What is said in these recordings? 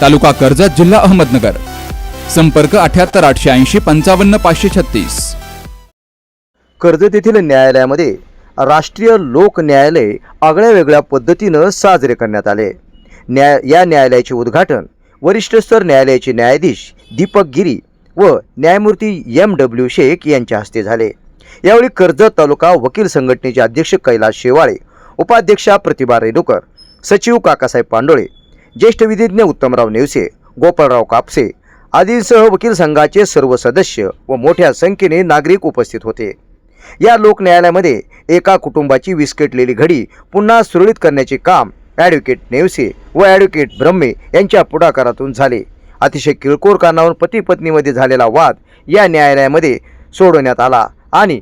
तालुका कर्जत जिल्हा अहमदनगर. संपर्क अठ्याहत्तर आठशे ऐंशी पंचावन्न पाचशे छत्तीस. कर्जत येथील न्यायालयामध्ये राष्ट्रीय लोक न्यायालय आगळ्या वेगळ्या पद्धतीनं साजरे करण्यात आले. न्याय या न्यायालयाचे उद्घाटन वरिष्ठ स्तर न्यायालयाचे न्यायाधीश दीपक गिरी व न्यायमूर्ती एम डब्ल्यू शेख यांच्या हस्ते झाले. यावेळी कर्जत तालुका वकील संघटनेचे अध्यक्ष कैलास शेवाळे उपाध्यक्षा प्रतिभा रेणुकर सचिव काकासाहेब पांडोळे ज्येष्ठ विधिज्ञ उत्तमराव नेवसे गोपाळराव कापसे आदींसह वकील संघाचे सर्व सदस्य व मोठ्या संख्येने नागरिक उपस्थित होते. या लोक न्यायालयामध्ये एका कुटुंबाची विस्कटलेली घडी पुन्हा सुरळीत करण्याचे काम ॲडव्होकेट नेवसे व ॲडव्होकेट ब्रह्मे यांच्या पुढाकारातून झाले. अतिशय किळकोर कारणावर पती पत्नीमध्ये झालेला वाद या न्यायालयामध्ये सोडवण्यात आला आणि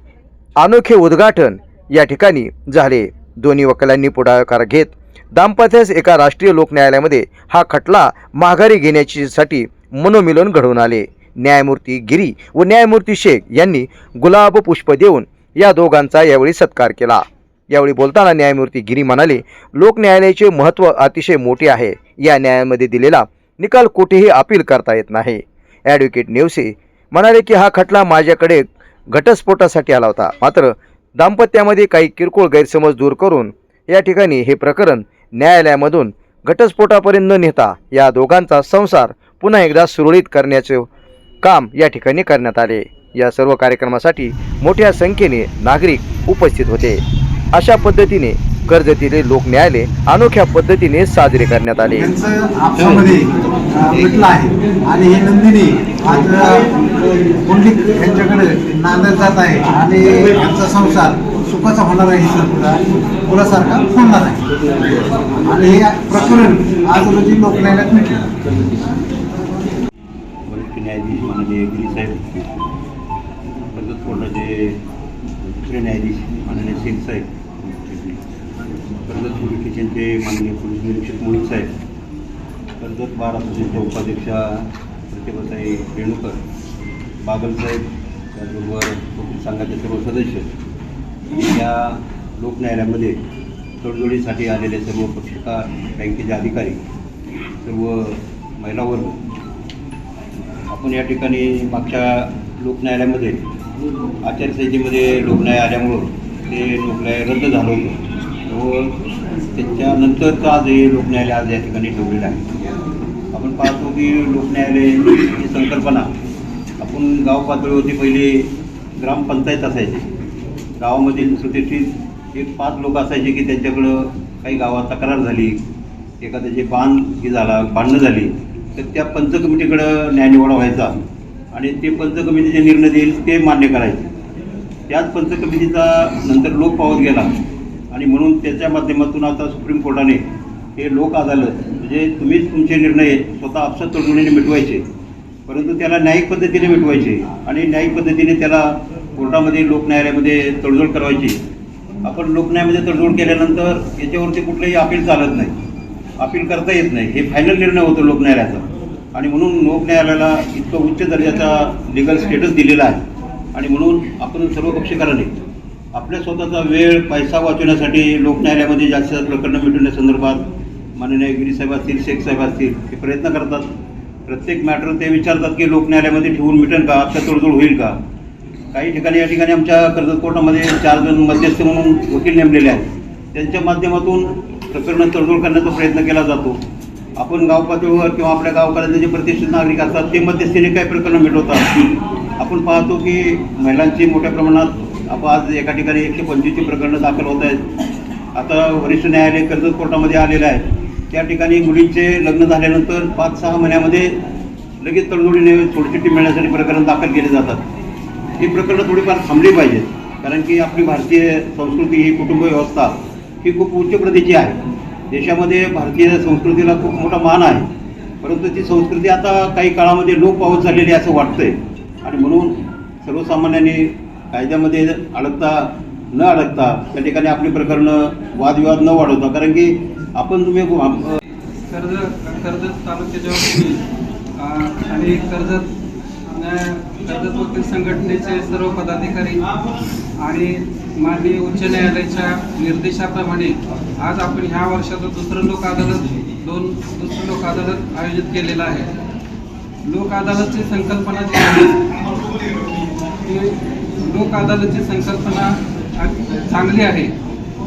अनोखे उद्घाटन या ठिकाणी झाले. दोन्ही वकिलांनी पुढाकार घेत दाम्पत्यास एका राष्ट्रीय लोक न्यायालयामध्ये हा खटला माघारी घेण्याची साठी मनोमिलन घडवून आले. न्यायमूर्ती गिरी व न्यायमूर्ती शेख यांनी गुलाब पुष्प देऊन या दोघांचा यावेळी सत्कार केला. यावेळी बोलताना न्यायमूर्ती गिरी म्हणाले लोक न्यायालयाचे महत्त्व अतिशय मोठे आहे. या न्यायामध्ये दिलेला निकाल कुठेही अपील करता येत नाही. ॲडव्होकेट नेवसे म्हणाले की हा खटला माझ्याकडे घटस्फोटासाठी आला होता. मात्र दाम्पत्यामध्ये काही किरकोळ गैरसमज दूर करून या ठिकाणी हे प्रकरण न्यायालयामधून घटस्फोटापर्यंत न नेता या दोघांचा संसार पुन्हा एकदा सुरळीत करण्याचे काम या ठिकाणी करण्यात आले. या सर्व कार्यक्रमासाठी मोठ्या संख्येने नागरिक उपस्थित होते. अशा पद्धतीने कर्जतीले लोक न्यायालय अनोख्या पद्धतीने साजरे करण्यात आले. यांचं आहे. आणि हे नंदिनी आज अं, यांच्याकडे नांदत जात आहे. आणि यांचा संसार सुखाचा होणार आहे सुद्धा मुलासारखा होणार आहे. आणि हे प्रकरण आज रोजी लोकन्यायालयात मिटलं वरिष्ठ न्यायाधीश माननीय गिरी साहेब कर्जत कोर्टाचे दुसरे न्यायाधीश माननीय शेख साहेब कर्जत पोलीस स्टेशनचे माननीय पोलीस निरीक्षक मोहित साहेब. कर्जत बार असोसिएशनच्या उपाध्यक्षा प्रतिभाताई रेणुकर. बागलसाहेब त्याचबरोबर संघाचे सर्व सदस्य. या लोकन्यायालयामध्ये तडजोडीसाठी आलेले सर्व पक्षकार बँकेचे अधिकारी सर्व महिला वर्ग आपण या ठिकाणी मागच्या लोकन्यायालयामध्ये आचारसंहितेमध्ये लोकन्याय आल्यामुळं ते लोकन्याय रद्द झालं होतं. व त्याच्यानंतरचं आज हे लोकन्यायालय आज या ठिकाणी ठेवलेलं आहे. आपण पाहतो की लोकन्यायालय ही संकल्पना आपण गाव पातळीवरती पहिले ग्रामपंचायत असायचे. गावामधील सुशिक्षित एक पाच लोक असायचे की त्यांच्याकडं काही गावात तक्रार झाली एखाद्याचे बांध ही झाला भांडणं झाली तर त्या पंच कमिटीकडं न्यायनिवाडा व्हायचा आणि ते पंच कमिटी जे निर्णय देईल ते मान्य करायचे. त्याच पंच कमिटीचा नंतर लोक पावत गेला आणि म्हणून त्याच्या माध्यमातून आता सुप्रीम कोर्टाने हे लोक अदालत म्हणजे तुम्हीच तुमचे निर्णय स्वतः आपसात तडजोडीने मिटवायचे परंतु त्याला न्यायिक पद्धतीने मिटवायचे आणि न्यायिक पद्धतीने त्याला कोर्टामध्ये लोकन्यायालयामध्ये तडजोड करायची. आपण लोकन्यायामध्ये तडजोड केल्यानंतर याच्यावरती कुठलंही अपील चालत नाही. अपील करता येत नाही. हे फायनल निर्णय होतो लोकन्यायालयाचा. आणि म्हणून लोकन्यायालयाला इतकं उच्च दर्जाचा लिगल स्टेटस दिलेला आहे. आणि म्हणून आपण सर्व पक्षकारांनी आपल्या स्वतःचा वेळ पैसा वाचवण्यासाठी लोकन्यायालयामध्ये जास्तीत जास्त प्रकरणं मिटवण्यासंदर्भात माननीय गिरीसाहेब असतील शेख साहेब असतील हे प्रयत्न करतात. प्रत्येक मॅटर ते विचारतात की लोकन्यायालयामध्ये ठेवून मिटेल का? आपल्या तोडजोड होईल का? काही ठिकाणी या ठिकाणी आमच्या कर्जत कोर्टामध्ये चार जण मध्यस्थ म्हणून वकील नेमलेले आहेत. त्यांच्या माध्यमातून प्रकरणं तडजोड करण्याचा प्रयत्न केला जातो. आपण गाव पातळीवर किंवा आपल्या गावकऱ्यांचे जे प्रतिष्ठित नागरिक असतात ते मध्यस्थीने काही प्रकरणं मिटवतात. आपण पाहतो की महिलांची मोठ्या प्रमाणात आपण आज एका ठिकाणी एकशे पंचवीसची प्रकरणं दाखल होत आहेत. आता वरिष्ठ न्यायालय कर्जत कोर्टामध्ये आलेलं आहे. त्या ठिकाणी मुलींचे लग्न झाल्यानंतर पाच सहा महिन्यामध्ये लगेच तडजोडीने सोडचिठ्ठी मिळण्यासाठी प्रकरण दाखल केले जातात. ही प्रकरणं थोडीफार थांबली पाहिजेत. कारण की आपली भारतीय संस्कृती ही कुटुंब व्यवस्था ही खूप उच्च प्रतीची आहे. देशामध्ये भारतीय संस्कृतीला खूप मोठा मान आहे. परंतु ती संस्कृती आता काही काळामध्ये लोप पावत झालेली असं वाटतंय. आणि म्हणून सर्वसामान्यांनी कायद्यामध्ये अडकता न अडकता त्या ठिकाणी आपली प्रकरणं वादविवाद न वाढवता कारण की आपण तुम्ही कर्ज कर्जत कर्जत तालुक्याच्या आणि कर्जत कर्जत संघटनेचे सर्व पदाधिकारी आणि माननीय उच्च न्यायालयाच्या निर्देशाप्रमाणे आज आपण ह्या वर्षाचं दुसरं लोक अदालत दोन दुसरं लोक अदालत आयोजित केलेलं आहे. लोक अदालतची संकल्पना जी आहे लोक अदालतची संकल्पना चांगली आहे.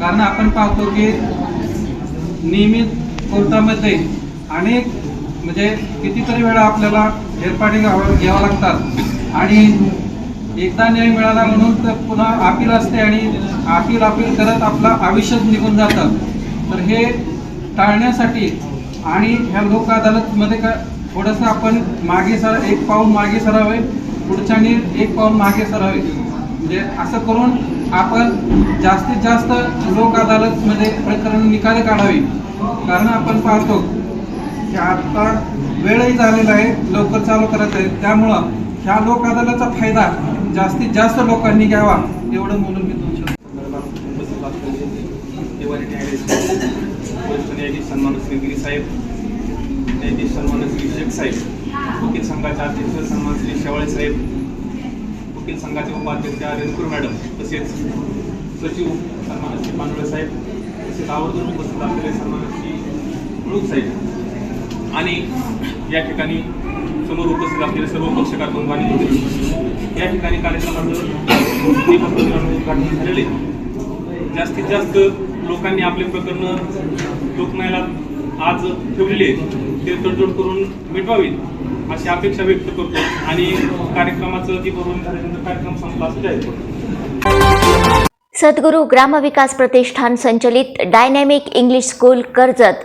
कारण आपण पाहतो की नियमित कोर्टामध्ये अनेक म्हणजे कितीतरी वेळा आपल्याला हेरपाटी घ्यावं घ्यावं लागतात. आणि एकदा न्याय मिळाला म्हणून तर पुन्हा अपील असते आणि अपील अपील करत आपलं आयुष्यच निघून जातं. तर हे टाळण्यासाठी आणि ह्या लोक अदालतमध्ये का थोडंसं आपण मागे सर एक पाऊल मागे सरावे पुढच्यानी एक पाऊल मागे सरावे. म्हणजे असं करून आपण जास्तीत जास्त लोक अदालतमध्ये प्रकरण निकाली काढावी. कारण आपण पाहतो की आता वेळही झालेला आहे लवकर चालू करत आहे. त्यामुळं ह्या लोक अदालतचा फायदा जास्तीत जास्त लोकांनी घ्यावा एवढं बोलून मी तुमच्या वरिष्ठ न्यायाधीश सन्मान श्री गिरी साहेब न्यायाधीश सन्मान श्री शेख साहेब वकील संघाचे अध्यक्ष सन्मान श्री शेवाळे साहेब वकील संघाचे उपाध्यक्ष रेणुकर मॅडम तसेच सचिव सन्मान श्री पांडुळे साहेब तसेच आवर्जून उपस्थित असलेले सन्मान श्री मुळूक साहेब. आणि या ठिकाणी समोर उपस्थित असलेले सर्व पक्षकार बंधूंनी या ठिकाणी कार्यक्रमाचं उद्घाटन झालेले. जास्तीत जास्त लोकांनी आपले प्रकरण लोकमायला आज ठेवलेले आहेत. ते तडजोड करून मिटवावीत अशी अपेक्षा व्यक्त करतो आणि कार्यक्रमाचं जी भरून झाल्यानंतर कार्यक्रम संपला असं जायचं करतो सद्गुरू ग्रामविकास प्रतिष्ठान संचलित डायनॅमिक इंग्लिश स्कूल कर्जत